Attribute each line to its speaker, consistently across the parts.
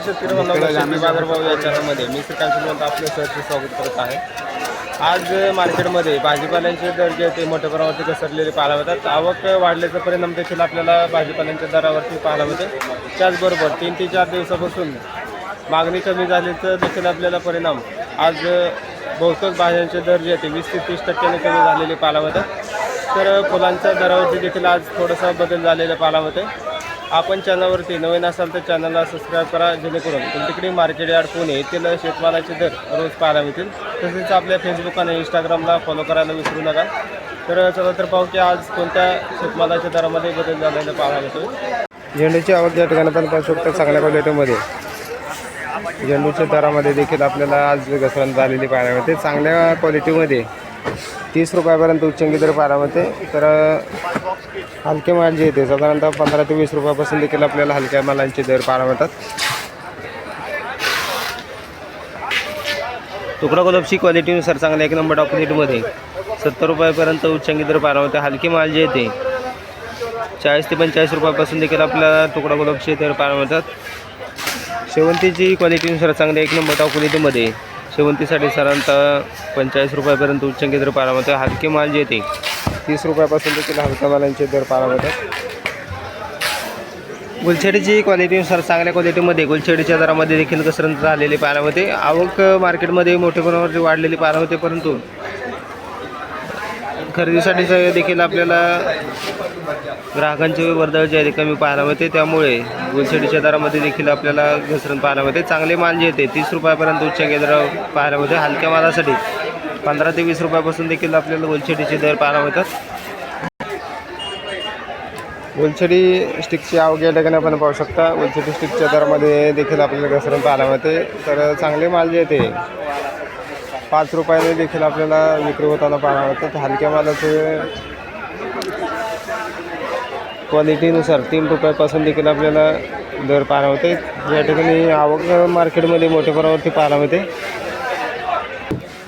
Speaker 1: शेतकरी बांधवांनो, बाजारभाव या चॅनलमध्ये मी श्रीकांत श्रीमंत आपलं सहर्ष स्वागत करत आहे. आज मार्केटमध्ये भाजीपाल्यांचे दर जे ते मोठ्या प्रमाणावरती घसरलेले पाहायला मिळतात. आवक वाढल्याचा परिणाम देखील आपल्याला भाजीपाल्यांच्या दरावरती पाहायला मिळते त्याचबरोबर तीन ते चार दिवसापासून मागणी कमी झाल्याचं देखील आपल्याला परिणाम. आज बहुतेक भाज्यांचे दर जे ते वीस ते तीस टक्क्याने कमी झालेले पाहायला मिळतात. तर फुलांच्या दरावरती देखील आज थोडासा बदल झालेला पाहायला मिळते आपण चॅनलवरती नवीन असाल तर चॅनलला सबस्क्राईब करा जेणेकरून तुमच्याकडे मार्केट यार्ड पुणे येथील शेतमालाचे दर रोज पाहायला मिळतील. तसेच आपल्या फेसबुक आणि इंस्टाग्रामला फॉलो करायला विसरू नका. तर चला तर पाहू की आज कोणत्या शेतमालाच्या दरामध्ये बदल झालेला पाहायला मिळतो झेंडूची आवड या ठिकाणी पण पाहू शकतो चांगल्या क्वालिटीमध्ये. झेंडूच्या दरामध्ये देखील आपल्याला आज घसरण झालेली पाहायला मिळते. चांगल्या क्वालिटीमध्ये तीस रुपयापर्यंत उच्चंगी दर पाहायला मिळते. तर हलके माल जे येते. साधारणतः पंधरा ते वीस रुपयापासून देखील आपल्याला हलक्या मालांचे दर पाहायला मिळतात. तुकडा गुलाबची क्वालिटीनुसार चांगल्या एक नंबर ऑपोजिटमध्ये सत्तर रुपयापर्यंत उच्चंगी दर पाहायला मिळतात हलके माल जे येते. चाळीस ते पंचेचाळीस रुपयापासून देखील आपल्याला तुकडा गुलाबचे दर पाहायला मिळतात. शेवंतीची क्वालिटीनुसार चांगल्या एक नंबर टॉप क्वालिटीमध्ये शेवंतीसाठी साधारणतः पंचेचाळीस रुपयापर्यंत उच्चंगी दर पाहायला मिळतात हलके माल जे येते. तीस रुपयापासून देखील हलक्या दर पाहायला मिळतात. गुलछेडीची क्वालिटीनुसार चांगल्या क्वालिटीमध्ये गुलछेडीच्या दरामध्ये देखील घसरण झालेली पाहायला होते आवक मार्केटमध्ये मोठ्या प्रमाणावरती वाढलेली पाहायला होते परंतु खरेदीसाठी देखील आपल्याला ग्राहकांचे वर्दळ जे आहे ते कमी पाहायला मिळते. त्यामुळे गुलछेडीच्या दरामध्ये देखील आपल्याला घसरण पाहायला मिळते. चांगले माल जे येते तीस रुपयापर्यंत उच्च केंद्र पाहायला मिळते. हलक्या मालासाठी पंधरा ते वीस रुपयापासून देखील आपल्याला गोलछडीचे दर पाहायला मिळतात. गोलछडी स्टिकची आवक या ठिकाणी आपण पाहू शकता. गोलछडी स्टिकच्या दरामध्ये देखील आपल्याला घसरण पाहायला मिळते. तर चांगले माल जे येते पाच रुपयाने देखील आपल्याला विक्री होताना पाहायला मिळतात हलक्या मालाचे क्वालिटीनुसार तीन रुपयापासून देखील आपल्याला दर पाहायला मिळते. या ठिकाणी आवक मार्केटमध्ये मोठ्या प्रमाणावरती पाहायला मिळते.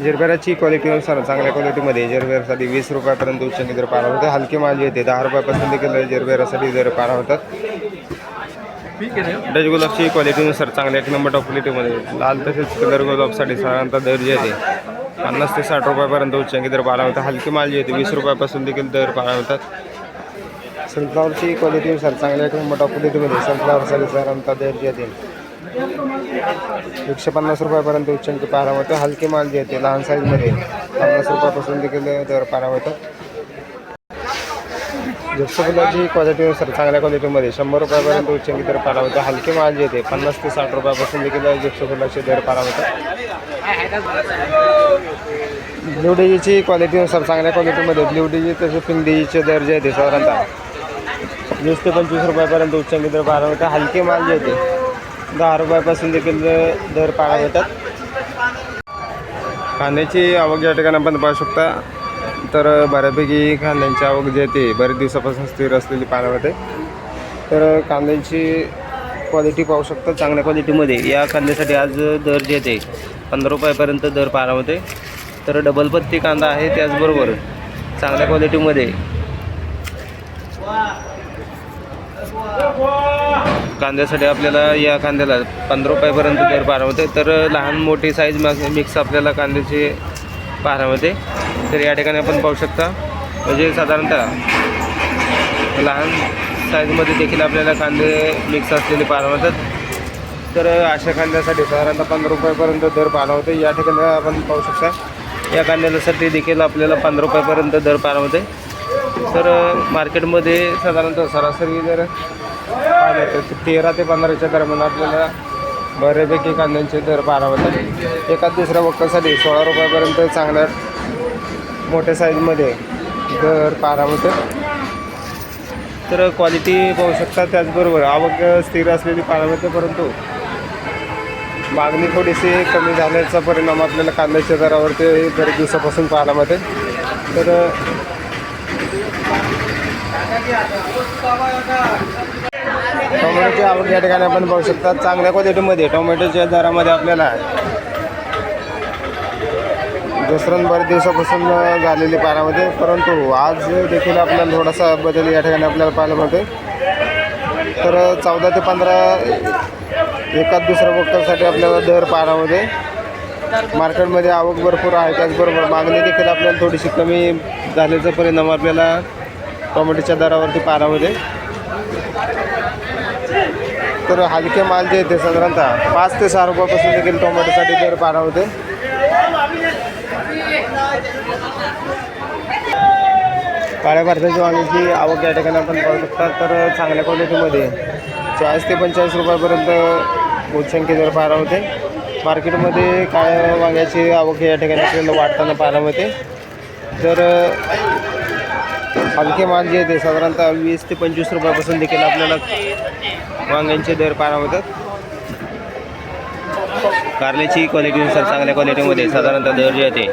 Speaker 1: जरबेराची क्वालिटीनुसार चांगल्या क्वालिटीमध्ये जरबेरासाठी वीस रुपयापर्यंत उच्च दर पाहायला होते हलके माल येते दहा रुपयापासून देखील जरबेरासाठी दर पाहायला होतात. डच गुलाबची क्वालिटीनुसार चांगल्या एक नंबर टॉप क्वालिटीमध्ये लाल तसेच कलर गुलाबसाठी साधारणतः दर जे येते पन्नास ते साठ रुपयापर्यंत उच्चांकी दर पाहायला होता हलके माल जे येते वीस रुपयापासून देखील दर पाहायला होतात. सनफ्लावरची क्वालिटीनुसार चांगल्या एक नंबर टॉप क्वालिटीमध्ये सनफ्लावरसाठी साधारणतः दर जे येते एकशे पन्नास रुपयापर्यंत उच्चांकी पारा होतं हलके माल जे येते लहान साईजमध्ये पन्नास रुपयापासून देखील दर पाहायला होतात क्वालिटी क्वालिटीनुसार चांगल्या क्वालिटीमध्ये शंभर रुपयापर्यंत उच्चांकी दर पारा होतं हलके माल जे येते पन्नास ते साठ रुपयापासून देखील फुलाचे दर पारा होतात ब्ल्यू डीजीची क्वालिटीनुसार चांगल्या क्वालिटीमध्ये ब्ल्यू डीजी तसे पिंक डीजीचे दर जे येते साधारणतः वीस ते पंचवीस रुपयापर्यंत उच्चांकी दर पारा होतं हलके माल जे येते दहा रुपयापासून देखील दर पाळा येतात कांद्याची आवक या ठिकाणी आपण पाहू शकता तर बऱ्यापैकी कांद्यांची आवक जी आहे बरेच दिवसापासून स्थिर असलेली पाहायला होते तर कांद्यांची क्वालिटी पाहू शकता चांगल्या क्वालिटीमध्ये या कांद्यासाठी आज दर जे ते पंधरा रुपयापर्यंत दर पाहायला होते तर डबल पत्ती कांदा आहे त्याचबरोबर चांगल्या क्वालिटीमध्ये कांद्यासाठी आपल्याला या कांद्याला पंधरा रुपयापर्यंत दर पाहायला तर लहान मोठी साईज मिक्स आपल्याला कांद्याचे पाहायला तर या ठिकाणी आपण पाहू शकता म्हणजे साधारणतः लहान साईजमध्ये देखील आपल्याला कांदे मिक्स असलेले पाहायला मिळतात तर अशा कांद्यासाठी साधारणतः पंधरा रुपयापर्यंत दर पाहायला होते या ठिकाणी आपण पाहू शकता या कांद्यासाठी देखील आपल्याला पंधरा रुपयापर्यंत दर पाहायला होते तर मार्केटमध्ये साधारणतः सरासरी जर तर तेरा ते पंधराच्या दरम्यान आपल्याला बऱ्यापैकी कांद्यांचे दर पाहायला होतात एका दुसऱ्या वक्तासाठी सोळा रुपयापर्यंत चांगल्या मोठ्या साईजमध्ये दर पाहायला होतं तर क्वालिटी पाहू शकता त्याचबरोबर आवक स्थिर असलेली पाहायला होते परंतु मागणी थोडीशी कमी झाल्याचा परिणाम आपल्याला कांद्याच्या दरावरती बरेच दिवसापासून पाहायला मिळते. तर टोमॅटोची आवक या ठिकाणी आपण पाहू शकता. चांगल्या क्वालिटीमध्ये टोमॅटोच्या दरामध्ये आपल्याला घसरण बरेच दिवसापासून झालेली पाण्यामध्ये परंतु आज देखील आपल्याला थोडासा बदल या ठिकाणी आपल्याला पाहायला मिळते तर चौदा ते पंधरा एकाच दुसऱ्या बक्कलसाठी आपल्याला दर पाण्यामध्ये मार्केटमध्ये आवक भरपूर आहे. त्याचबरोबर मागणी देखील आपल्याला थोडीशी कमी झाल्याचा परिणाम आपल्याला टोमॅटोच्या दरावरती पारामध्ये तर हलके माल जे येते साधारणतः पाच ते सहा रुपयापासून देखील टोमॅटोसाठी दर पारा होते. काळ्या भारताची वांग्याची आवक या ठिकाणी आपण पाहू शकता. तर चांगल्या क्वालिटीमध्ये चाळीस ते पंचेचाळीस रुपयापर्यंत उच्चांकी दर पारा होते. मार्केटमध्ये काळ्या वांग्याची आवक या ठिकाणी आपल्याला वाढताना पाहायला मिळते. तर हलके माल जे ते साधारणतः वीस ते पंचवीस रुपयापासून देखील आपल्याला वांग्यांचे दर पाहायला होतात कारल्याची क्वालिटीनुसार चांगल्या क्वालिटीमध्ये साधारणतः दर जे येते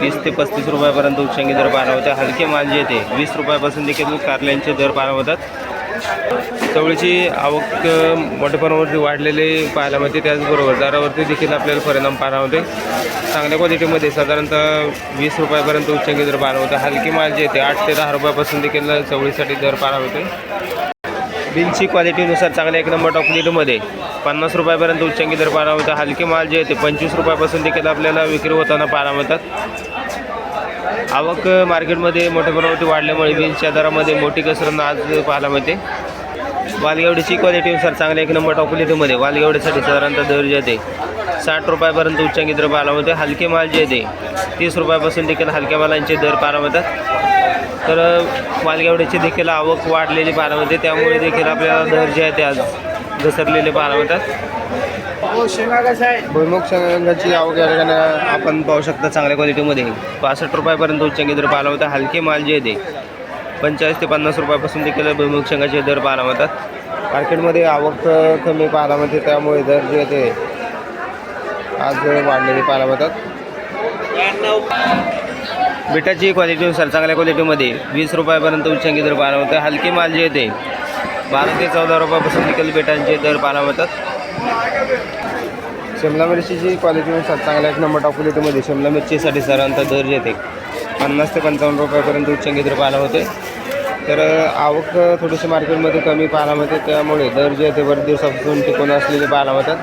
Speaker 1: तीस ते पस्तीस रुपयापर्यंत उच्चांगी दर पाहायला होते हलके माल जे येते वीस रुपयापासून देखील कारल्यांचे दर पाहायला होतात चवळीची आवक अ, मोठ्या प्रमाणावरती वाढलेले पाहायला मिळते. त्याचबरोबर दरावरती देखील आपल्याला परिणाम पाहायला होते चांगल्या क्वालिटीमध्ये साधारणतः वीस रुपयापर्यंत उच्चांगी दर पाहायला होते हलकी माल जे येते आठ ते दहा रुपयापासून देखील चवळीसाठी दर पाहायला होते बिलची क्वालिटीनुसार चांगल्या एक नंबर टॉप पन्नास रुपयापर्यंत उच्चांकी दर पाहायला होता हलके माल जे येते पंचवीस रुपयापासून देखील आपल्याला विक्री होताना पाहायला मिळतात. आवक मार्केटमध्ये मोठ्या प्रमाणात वाढल्यामुळे बीन्सच्या दरामध्ये मोठी घसरण आज पाहायला मिळते. वालगेवडीची क्वालिटीनुसार चांगल्या एक नंबर टॉप क्वालिटीमध्ये वालगेवडीसाठी साधारणतः दर जे येते साठ रुपयापर्यंत उच्चांकी दर पाहायला मिळते. हलके माल जे येते तीस रुपयापासून देखील हलक्या मालांचे दर पाहायला मिळतात. तर मालगावड्याची देखील आवक वाढलेली पाहायला मिळते. त्यामुळे देखील आपल्याला दर जे आहे ते आज घसरलेले पाहायला मिळतात. भुईमुग शेंगाची आवक या ठिकाणी आपण पाहू शकता चांगल्या क्वालिटीमध्ये. पासष्ट रुपयापर्यंत उच्चांकी दर पाहायला होता हलके माल जे आहे ते. पंचेचाळीस ते पन्नास रुपयापासून देखील भुईमुग शेंगाचे दर पाहायला मिळतात. मार्केटमध्ये आवक कमी पाहायला मिळते त्यामुळे दर जे ते आज वाढलेले पाहायला मिळतात. बिटाची क्वालिटीनुसार चांगल्या क्वालिटीमध्ये वीस रुपयापर्यंत उच्चांकी दर पाहायला मिळतं हलके माल जे येते बारा ते चौदा रुपयापासून देखील बिटांचे दर पाहायला मिळतात. शिमला मिरचीची क्वालिटीनुसार चांगला एक नंबर टॉप क्वालिटीमध्ये शिमला मिरचीसाठी साधारणतः दर येते. पन्नास ते पंचावन्न रुपयापर्यंत उच्च दर पाहायला होते. तर आवक थोडीशी मार्केटमध्ये कमी पाहायला मिळते. त्यामुळे दर जे ते बरेच दिवसापासून टिकून असलेले पाहायला मिळतात.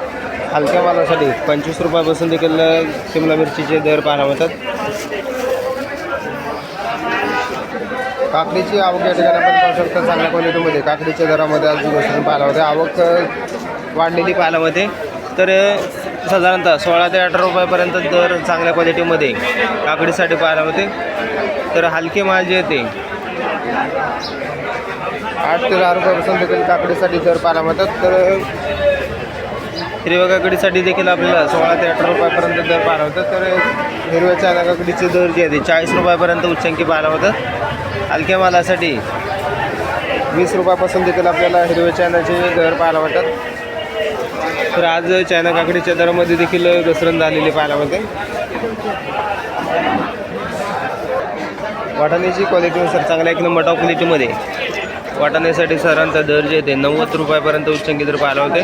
Speaker 1: हलक्या मालासाठी पंचवीस रुपयापासून देखील शिमला मिरचीचे दर पाहायला मिळतात. काकडीची आवक या ठिकाणी आपण पाहू शकता चांगल्या क्वालिटीमध्ये काकडीच्या दरामध्ये आज दिवस पाहायला होते आवक वाढलेली पाहायला होते तर साधारणतः सोळा ते अठरा रुपयापर्यंत दर चांगल्या क्वालिटीमध्ये काकडीसाठी पाहायला होते तर हलके माल जे येते आठ ते दहा रुपयापासून देखील काकडीसाठी दर पाहायला मिळतात. तर हिरव्या काकडीसाठी देखील आपल्याला सोळा ते अठरा रुपयापर्यंत दर पाहायला होतात तर हिरव्या चायना काकडीचे दर जे आहे ते चाळीस रुपयापर्यंत उच्चांकी पाहायला होतात हलक्या मालासाठी वीस रुपयापासून देखील आपल्याला हिरव्या चायनाचे दर पाहायला वाटतात तर आज चायना काकडीच्या दरामध्ये देखील घसरण झालेली पाहायला मिळते. वाटाण्याची क्वालिटी सर चांगल्या एक नंबर टॉप क्वालिटीमध्ये वाटाण्यासाठी सरांचा दर जे येते. नव्वद रुपयापर्यंत उच्चंकी दर पाहायला होते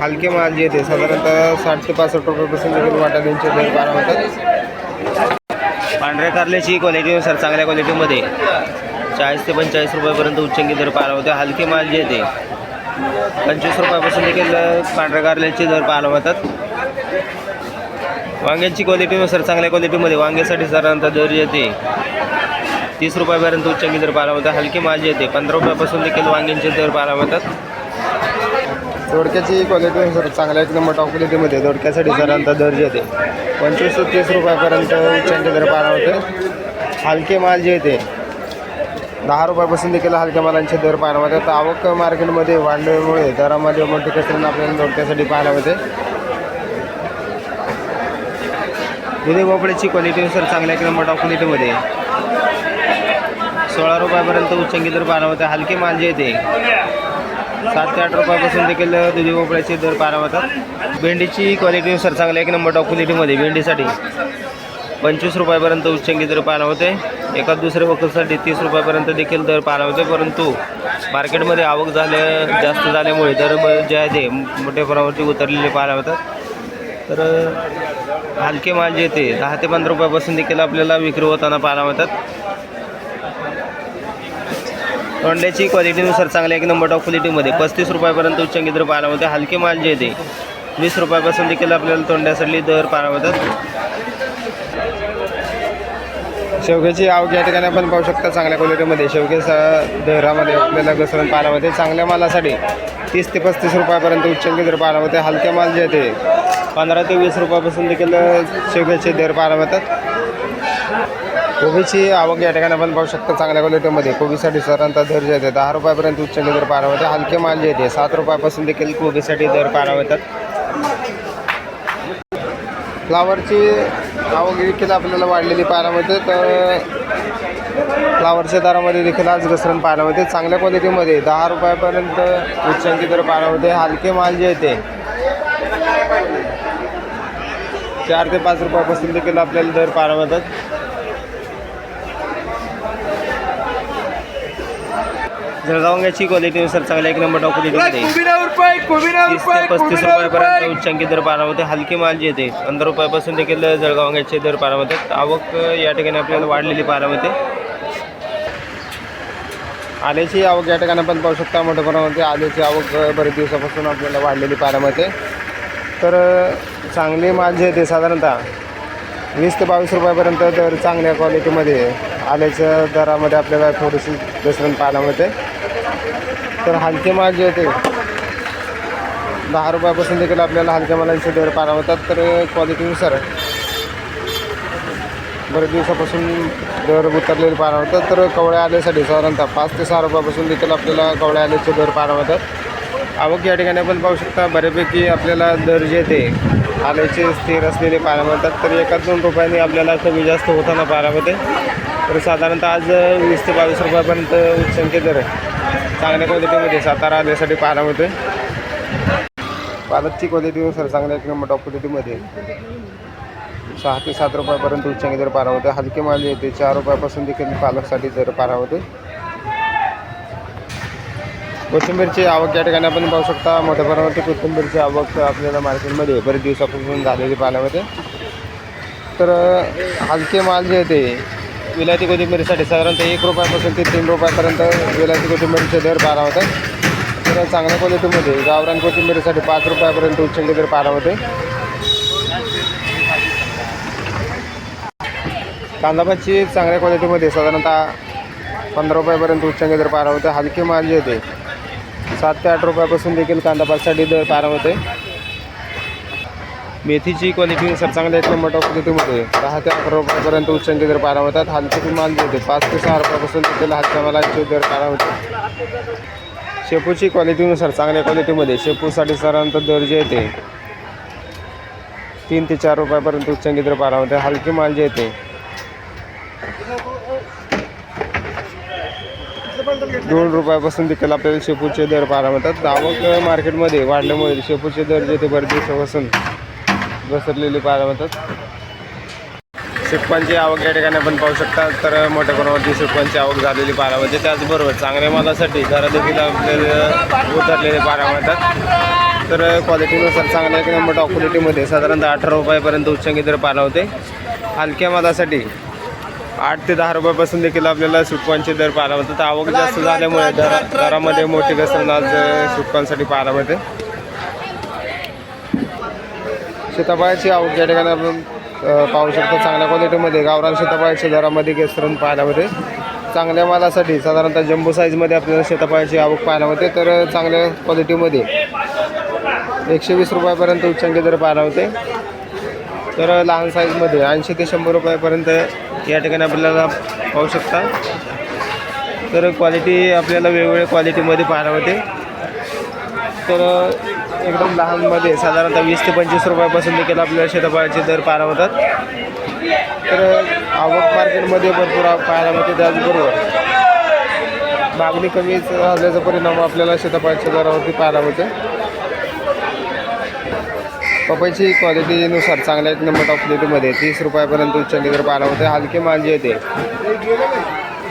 Speaker 1: हलके माल जे येते साधारणतः साठ ते पासष्ट रुपयापासून देखील वाटाण्यांचे दर पाहायला होतात पांढऱ्या कारल्याची क्वालिटीनुसार चांगल्या क्वालिटीमध्ये चाळीस ते पंचेचाळीस रुपयापर्यंत उच्चंकी दर पाहायला होते हलके माल जे येते पंचवीस रुपयापासून देखील पांढऱ्या कारल्याचे दर पाहायला मिळतात. वांग्यांची क्वालिटीनुसार चांगल्या क्वालिटीमध्ये वांग्यासाठी साधारणतः दर येते. तीस रुपयापर्यंत उच्चांकी दर पाहायला मिळतात हलकी माझी येते पंधरा रुपयापासून देखील वांग्यांचे दर पाहायला मिळतात. दोडक्याची क्वालिटीनुसार चांगल्या एक नंबर टॉप क्वालिटीमध्ये दोडक्यासाठी साधारणतः दर जे येते. पंचवीस ते तीस रुपयापर्यंत उच्चांकी दर पाहायला होते हलके माल जे येते दहा रुपयापासून देखील हलक्या मालांचे दर पाहायला मिळतात. आवक मार्केटमध्ये वाढल्यामुळे दरामध्ये मोठी कसरत आपल्याला दोडक्यासाठी पाहायला मिळते. दुधी भोपळ्याची क्वालिटीनुसार चांगल्या एक नंबर क्वालिटीमध्ये सोळा रुपयापर्यंत उच्चंकी दर पाहायला होते हलके माल जे येते सात ते आठ रुपयापासून देखील दुधी भोपळ्याचे दर पाहायला होतात भेंडीची क्वालिटीनुसार चांगल्या एक नंबर टॉप क्वालिटीमध्ये भेंडीसाठी पंचवीस रुपयापर्यंत उच्चंकी दर पाहायला होते एका दुसऱ्या वखरसाठी तीस रुपयापर्यंत देखील दर पाहायला होते परंतु मार्केटमध्ये आवक झाल्या जास्त झाल्यामुळे दर जे आहे ते मोठ्या प्रमाणावरती उतरलेले पाहायला होतात तर हलके माल जे ते दहा ते पंधरा रुपयापासून देखील आपल्याला विक्री होताना पाहायला मिळतात. तोंड्याची क्वालिटीनुसार चांगल्या एक नंबर टॉप क्वालिटीमध्ये पस्तीस रुपयापर्यंत उच्चांकी दर पाहायला मिळते हलके माल जे येते वीस रुपयापासून देखील आपल्याला तोंड्यासाठी दर पाहायला मिळतात. शेवग्याची आवक या ठिकाणी आपण पाहू शकता चांगल्या क्वालिटीमध्ये शेवग्याचा दहरामध्ये आपल्याला घसरण पाण्यामध्ये चांगल्या मालासाठी तीस ते पस्तीस रुपयापर्यंत उच्चांकी दर पाहायला मिळते. हलके माल जे येते पंधरा ते वीस रुपयापासून देखील शेवग्याचे दर पाहायला मिळतात. कोबीची आवक या ठिकाणी आपण पाहू शकता चांगल्या क्वालिटीमध्ये कोबीसाठी साधारणतः दर जे येते दहा रुपयापर्यंत उच्चांकी दर पाहायला मिळते. हलके माल जे येते सात रुपयापासून देखील कोबीसाठी दर पाहायला मिळतात. फ्लावरची आवक देखील आपल्याला वाढलेली पाहायला मिळते. तर फ्लावरच्या दरामध्ये देखील आज घसरण पाहायला मिळते. चांगल्या क्वालिटीमध्ये दहा रुपयापर्यंत उच्चांकी दर पाहायला मिळते. हलके माल जे येते चार ते पाच रुपयापासून देखील आपल्याला दर पाहायला मिळतात. जळगावंगाची क्वालिटीनुसार चांगल्या एक नंबर टॉप क्वालिटीमध्ये तीस ते पस्तीस रुपयापर्यंत उच्चांकी दर होते. हलके माल जे येते पंधरा रुपयापासून देखील जळगावंगाचे दर होते आवक या ठिकाणी आपल्याला वाढलेली होते. आल्याची आवक या ठिकाणी आपण पाहू शकता. मोठ्या प्रमाणामध्ये आल्याची आवक बरेच दिवसापासून आपल्याला वाढलेली मिळते तर चांगले माल जे येते साधारणतः वीस ते बावीस रुपयापर्यंत दर चांगल्या क्वालिटीमध्ये आल्याच्या दरामध्ये आपल्याला थोडीशी घसरण पाहायला मिळते. तर हलके माल जे होते. दहा रुपयापासून देखील आपल्याला हलक्या मालांचे दर पाहायला होतात तर क्वालिटीनुसार बरेच दिवसापासून दर उतरलेले पारा होतात तर कवळ्या आल्यासाठी साधारणतः पाच ते सहा रुपयापासून देखील आपल्याला कवळ्या आल्याचे दर पाहायला होतात आवक या ठिकाणी आपण पाहू शकता बऱ्यापैकी आपल्याला दर जे ते आल्याचे स्थिर असलेले पाहायला मिळतात. तर एका दोन रुपयांनी आपल्याला कमी जास्त होताना पारामध्ये तर साधारणतः आज वीस ते बावीस रुपयापर्यंत उच्चांकी दर चांगल्या क्वालिटीमध्ये सातारा आल्यासाठी पाहायला मिळते पालकची क्वालिटीनुसार चांगल्या एक नंबर टॉप क्वालिटीमध्ये सहा ते सात रुपयापर्यंत उच्चांगी जर पारा होते हलके माल येते चार रुपयापासून देखील पालकसाठी जर पारा होते कोथिंबीरची आवक या ठिकाणी आपण पाहू शकता. मोठ्या प्रमाणावरती कोथिंबीरची आवक आपल्याला मार्केटमध्ये बरेच दिवसापासून झालेली पाहायला मिळते. तर हलके माल जे येते विलायती कोथिंबीरीसाठी साधारणतः एक रुपयापासून ते तीन रुपयापर्यंत विलायती कोथिंबीरीचे दर पारा होतात तर चांगल्या क्वालिटीमध्ये गावरान कोथिंबीरीसाठी पाच रुपयापर्यंत उच्चांकी दर पारा होते. कांदाबाची चांगल्या क्वालिटीमध्ये साधारणतः पंधरा रुपयापर्यंत उच्चांकी दर पारा होते. हलके माल जे येते. सात ते आठ रुपयापासून देखील कांदापासाठी दर पारा होते. मेथीची क्वालिटीनुसार चांगल्या एक नंबर टॉप क्वालिटीमध्ये दहा ते अकरा रुपयापर्यंत उच्चांकी दर पारा होतात. हलके माल जे होते पाच ते सहा रुपयापासून देखील हलक्या मालाचे दर पारा होते. शेपूची क्वालिटीनुसार चांगल्या क्वालिटीमध्ये शेपूसाठी साधारणतः दर जे येते तीन ते चार रुपयापर्यंत उच्चांकी दर पारा होते. हलके माल जे येते दोन रुपयापासून देखील आपल्याला शेपूचे दर पारा होतात. आवक मार्केटमध्ये वाढल्यामुळे शेपूचे दर जे ते बरेच दिवसापासून घसरलेली पाहायला मिळतात. शेतपांची आवक या ठिकाणी आपण पाहू शकता. तर मोठ्या प्रमाणावरती शेतपांची आवक झालेली पाहायला मिळते. त्याचबरोबर चांगल्या मालासाठी घरा देखील आपल्याला उतरलेले पाहायला मिळतात. तर क्वालिटीनुसार चांगल्या एक नंबर टॉप क्वालिटीमध्ये साधारणतः अठरा रुपयापर्यंत उच्चांकी दर पाहायला होते. हलक्या मालासाठी आठ ते दहा रुपयापासून देखील आपल्याला सुटपांचे दर पाहायला मिळतात. आवक जास्त झाल्यामुळे दरा दरामध्ये मोठी घसरण आज सुटपांसाठी पाहायला मिळते. सीताफळाची आवक या ठिकाणी आपण पाहू शकतो चांगल्या क्वालिटीमध्ये गावरान सीताफळाच्या दरामध्ये घसरण पाहायला मिळते. चांगल्या मालासाठी साधारणतः जम्बो साईजमध्ये आपल्याला सीताफळाची आवक पाहायला मिळते तर चांगल्या क्वालिटीमध्ये एकशे वीस रुपयापर्यंत उच्चांकी दर पाहायला मिळते. तर लहान साईजमध्ये ऐंशी ते शंभर रुपयापर्यंत या ठिकाणी आपल्याला पाहू शकता. तर क्वालिटी आपल्याला वेगवेगळ्या क्वालिटीमध्ये पाहायला मिळते. तर एकदम लहानमध्ये साधारणतः वीस ते पंचवीस रुपयापासून देखील आपल्याला शेताफळाचे दर पाहायला होतात तर आवक मार्केटमध्ये भरपूर पाहायला मिळते त्याचबरोबर. मागणी कमी झाल्याचा परिणाम आपल्याला शेताफळाच्या दरावरती पाहायला मिळते. पपईची क्वालिटीनुसार चांगल्या एक नंबर टॉप क्वालिटीमध्ये तीस रुपयापर्यंत उच्चांकी दर पाहायला होते हलके मांजी येते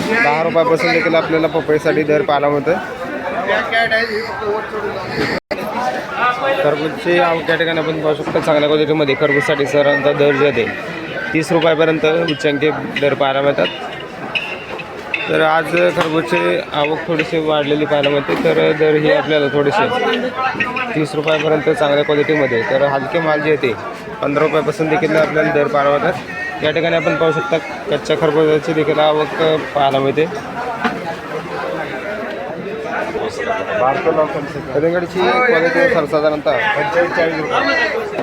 Speaker 1: दहा रुपयापासून देखील आपल्याला पपईसाठी दर पाहायला मिळतं. खरबूजची आवक या ठिकाणी आपण पाहू शकतो. चांगल्या क्वालिटीमध्ये खरबूजसाठी साधारणतः दर जे तीस रुपयापर्यंत उच्चांकी दर पाहायला मिळतात. तर आज खरबूजचे आवक थोडीशी वाढलेली पाहायला मिळते. तर दर ही आपल्याला थोडेसे तीस रुपयापर्यंत चांगल्या क्वालिटीमध्ये तर हलके माल जे येते पंधरा रुपयापासून देखील आपल्याला दर पाहायला मिळतात. या ठिकाणी आपण पाहू शकता कच्च्या खरबुजाची देखील आवक पाहायला मिळते. कलिंगडची क्वालिटी सर्वसाधारणतः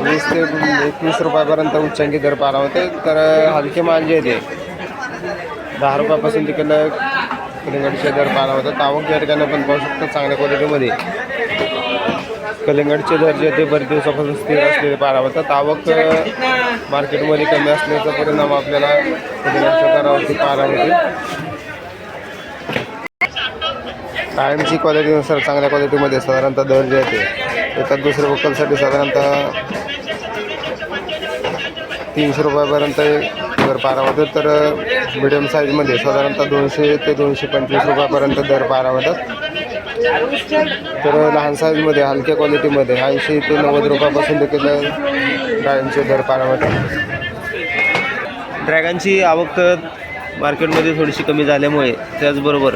Speaker 1: वीस ते एकवीस रुपयापर्यंत उच्चांकी दर पाहायला होते. तर हलके माल जे येते दहा रुपयापासून देखील कलिंगडचे दर पाहायला होतात. आवक या ठिकाणी आपण पाहू शकतो चांगल्या क्वालिटीमध्ये कलिंगडचे दर जे ते बरेच दिवसापासून स्थिर असलेले पाहायला होतात. आवक मार्केटमध्ये कमी असल्याचा परिणाम आपल्याला कलिंगडच्या दरावरती पाहायला होते कायमची क्वालिटीनुसार चांगल्या क्वालिटीमध्ये साधारणतः दर जे आहे ते एका दुसऱ्या वकलसाठी साधारणतः तीनशे रुपयापर्यंत दर पारा होतात तर मिडियम साईजमध्ये साधारणतः दोनशे ते दोनशे पंचवीस रुपयापर्यंत दर पारा होतात तर लहान साईजमध्ये हलक्या क्वालिटीमध्ये ऐंशी ते नव्वद रुपयापासून देखील गायांचे दर पारा ड्रॅगनची आवक मार्केटमध्ये थोडीशी कमी झाल्यामुळे त्याचबरोबर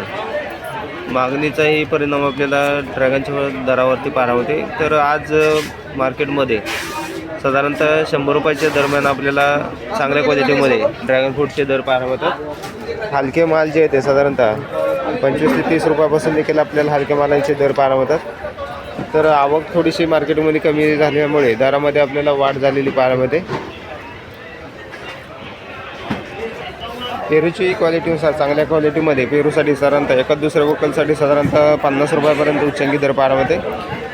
Speaker 1: मागणीचाही परिणाम आपल्याला ड्रॅगनच्या दरावरती पारा होते तर आज मार्केटमध्ये साधारणतः शंभर रुपयाच्या दरम्यान आपल्याला चांगल्या क्वालिटीमध्ये ड्रॅगन फ्रूटचे दर पाहायला होतात हलके माल जे आहे ते साधारणतः पंचवीस ते तीस रुपयापासून देखील आपल्याला हलक्या मालांचे दर पाहायला होतात तर आवक थोडीशी मार्केटमध्ये कमी झाल्यामुळे दरामध्ये आपल्याला वाढ झालेली पाहायला मिळते. पेरूची क्वालिटीनुसार चांगल्या क्वालिटीमध्ये पेरूसाठी साधारणतः एका दुसऱ्या वोकलसाठी साधारणतः पन्नास रुपयापर्यंत उच्चांकी दर पार होते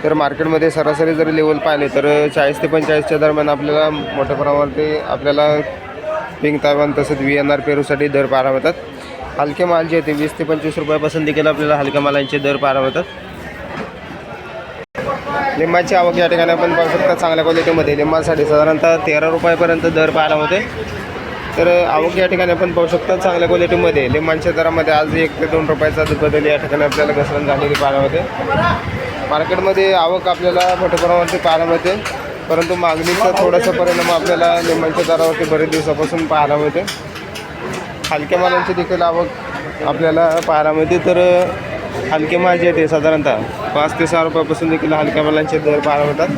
Speaker 1: तर मार्केटमध्ये सरासरी जरी लेवल पाहिले तर चाळीस ते पंचेचाळीसच्या दरम्यान आपल्याला मोठ्या प्रमाणावरती आपल्याला पिंक तायवान तसंच व्ही एन आर पेरूसाठी दर पार होतात हलके माल जे ते वीस ते पंचवीस रुपयापासून देखील आपल्याला हलक्या मालांचे दर पार होतात लिंबाची आवक या ठिकाणी आपण पाहू शकता चांगल्या क्वालिटीमध्ये लिंबासाठी साधारणतः तेरा रुपयापर्यंत दर पाहायला होते तर आवक या ठिकाणी आपण पाहू शकता चांगल्या क्वालिटीमध्ये लिंबांच्या दरामध्ये आज एक ते दोन रुपयाचा बदल या ठिकाणी आपल्याला घसरण झालेली पाहायला होते मार्केटमध्ये आवक आपल्याला मोठ्या प्रमाणावरती पाहायला मिळते. परंतु मागणीचा थोडासा परिणाम आपल्याला लिंबांच्या दरावरती बरेच दिवसापासून पाहायला मिळते. हलक्या मालांची देखील आवक आपल्याला पाहायला मिळते. तर हलके माल जे ते साधारणतः पाच ते सहा रुपयापासून देखील हलक्या मालांचे दर पाहायला मिळतात.